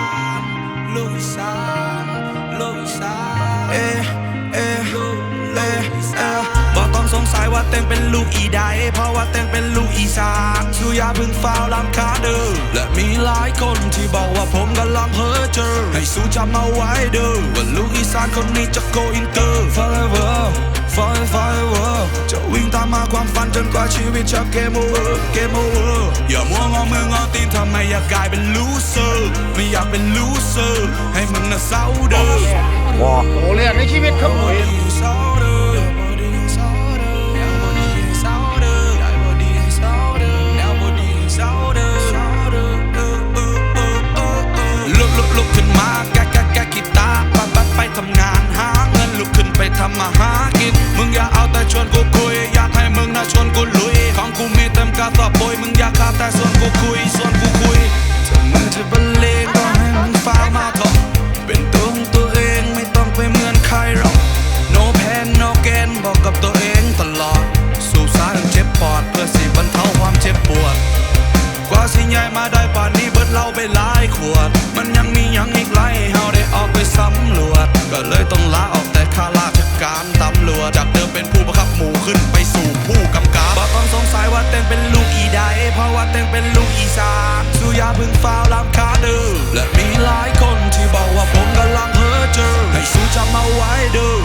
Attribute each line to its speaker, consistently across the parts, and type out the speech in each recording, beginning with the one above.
Speaker 1: าอกต้องสงสัยว่าเต็งเป็นลูกอีใดเพราะว่าเต็งเป็นลูกอีสานสุยาพึ่งฟ้าวลำคาเด้อและมีหลายคนที่บอกว่าผมกำลังเพ้อเจอให้สู้จำเอาไว้เด้อว่าลูกอีสานคนนี้จะโกอินเตอร์ forever forever จะวิ่งตามมาความฝันจนกว่าชีวิตจะเกม
Speaker 2: โอเวอร์
Speaker 1: เกมโอเวอร์อย่ามัวงอมืองอตีนทำ อยากกลายเป็นลูเซอร์ไม่อยากเป็นลูเซอร์ให้มึงน่ะเศร้าเด้อโอ้เรื่องในชีวิตครับผม กว่าสิใหญ่มาได้ป่านนี้เบิดเหล้าไปหลายขวด มันยังมียังอีกหลายเฮาได้ออกไปสำรวจ ก็เลยต้องลาออกแต่ข้าราชการตำรวจจากเดิมเป็นผู้บังคับหมู่ขึ้นไปสู่ผู้กำกับบ่ต้องสงสัยว่าเต้งเป็นลูกอีใดเพราะว่าเต้งเป็นลูกอีสานสู้อย่าพึ่งฟ้าวลำคาด้อและมีหลายคนที่บอกว่าผมกำลังเพ้อเจอให้สู้จำเอาไว้ด้อ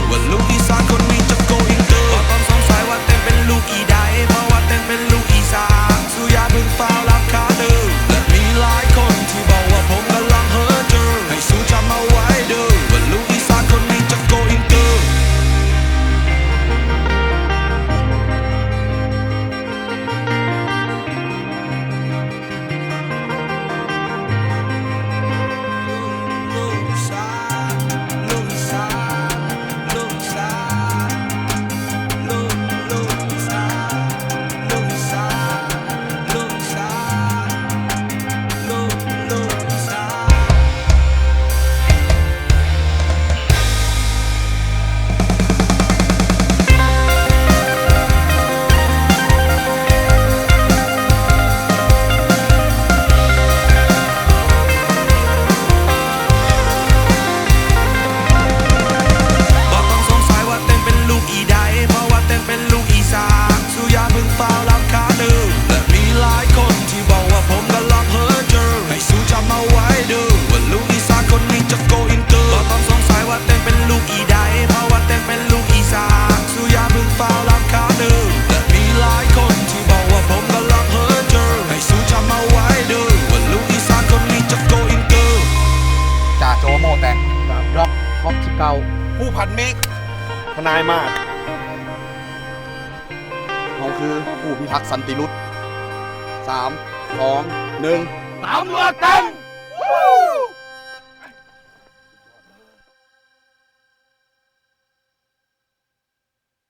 Speaker 2: ร็อกร็อกสิบเก้า
Speaker 3: ผู้พันเมฆ
Speaker 2: ทนายมากเขาคือผู้พิทักษ์สันติรุษสามสองหนึ่ง
Speaker 3: ตำรวจเต็ม